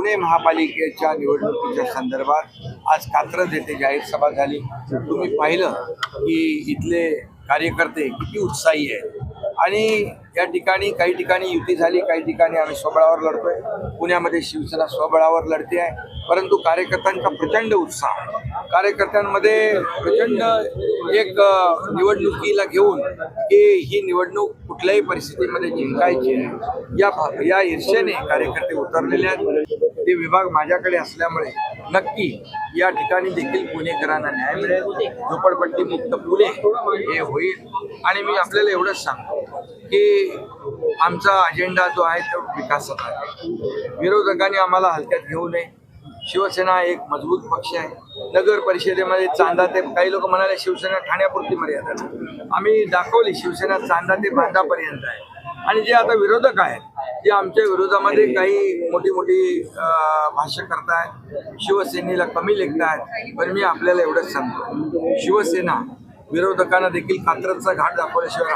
पुणे महापालिकेच्या निवडणुकीच्या संदर्भात आज कात्रज येथे जाहीर सभा झाली. तुम्ही पाहिलं की इथले कार्यकर्ते किती उत्साही आहेत. आणि या ठिकाणी काही ठिकाणी युती झाली काही ठिकाणी आम्ही स्वबळावर लढतोय. पुण्यामध्ये शिवसेना स्वबळावर लढते आहे. परंतु कार्यकर्त्यांचा प्रचंड उत्साह. आहे कार्यकर्त्यांमध्ये प्रचंड एक निवडणुकीला घेऊन की ही निवडणूक कुठल्याही परिस्थितीमध्ये जिंकायची आहे या भा- या ईर्षेने कार्यकर्ते उतरलेले आहेत. ते विभाग माझ्याकडे असल्यामुळे नक्की या ठिकाणी देखील पुणेकरांना न्याय मिळेल. झोपडपट्टी मुक्त पुणे हे होईल. आणि मी आपल्याला एवढंच सांगतो की आमचा अजेंडा जो आहे तो विकासाचा आहे. विरोधकांनी आम्हाला हलक्यात घेऊ नये. शिवसेना एक मजबूत पक्ष आहे. नगर परिषदेमध्ये चांदा ते काही लोक म्हणाले शिवसेना ठाण्यापुरती मर्यादा आम्ही दाखवली शिवसेना चांदा ते बांधापर्यंत आहे. आणि जे आता विरोधक आहेत जे आमच्या विरोधामध्ये काही मोठी मोठी भाष्य करतायत शिवसेनेला कमी लेखतायत पण मी आपल्याला एवढंच सांगतो. शिवसेना विरोधकांना देखील कात्रचा घाट दाखवल्याशिवाय